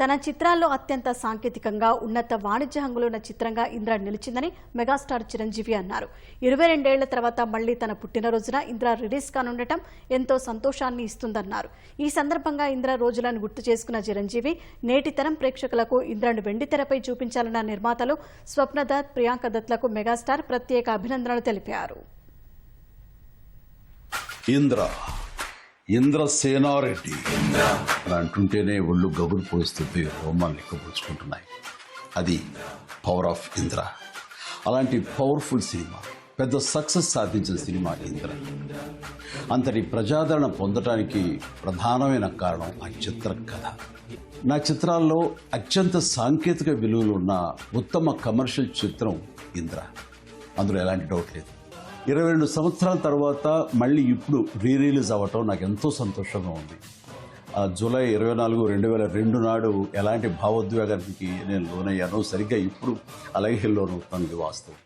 తన చిత్రాల్లో అత్యంత సాంకేతికంగా ఉన్నత వాణిజ్య హంగులు ఉన్న చిత్రంగా ఇంద్ర నిలిచిందని మెగాస్టార్ చిరంజీవి అన్నారు. ఇరవై రెండేళ్ళ తర్వాత మళ్ళీ తన పుట్టినరోజున ఇంద్ర రిలీజ్ కానుండటం ఎంతో సంతోషాన్ని ఇస్తుందన్నారు. ఈ సందర్భంగా ఇంద్ర రోజులను గుర్తు చేసుకున్న చిరంజీవి నేటి తరం ప్రేక్షకులకు ఇంద్రను వెండితెరపై చూపించాలన్న నిర్మాతలు స్వప్నదత్ ప్రియాంక దత్లకు మెగాస్టార్ ప్రత్యేక అభినందనలు తెలిపారు. ఇంద్ర ఇంద్ర సేనారెడ్డి అని అంటుంటేనే ఒళ్ళు గబురు పోస్తుంది రోమాలు లెక్కపుచ్చుకుంటున్నాయి అది పవర్ ఆఫ్ ఇంద్ర అలాంటి పవర్ఫుల్ సినిమా పెద్ద సక్సెస్ సాధించిన సినిమా ఇంద్ర. అంతటి ప్రజాదరణ పొందటానికి ప్రధానమైన కారణం ఆ చిత్ర కథ. నా చిత్రాల్లో అత్యంత సాంకేతిక విలువలు ఉన్న ఉత్తమ కమర్షియల్ చిత్రం ఇంద్ర. అందులో ఎలాంటి డౌట్ లేదు. ఇరవై రెండు సంవత్సరాల తర్వాత మళ్ళీ ఇప్పుడు రీ రిలీజ్ అవ్వటం నాకు ఎంతో సంతోషంగా ఉంది. ఆ జూలై ఇరవై నాలుగు రెండు వేల రెండు నాడు ఎలాంటి భావోద్వేగానికి నేను లోనయ్యానో సరిగ్గా ఇప్పుడు అలాగే లోనవుతాను ఇది వాస్తవం.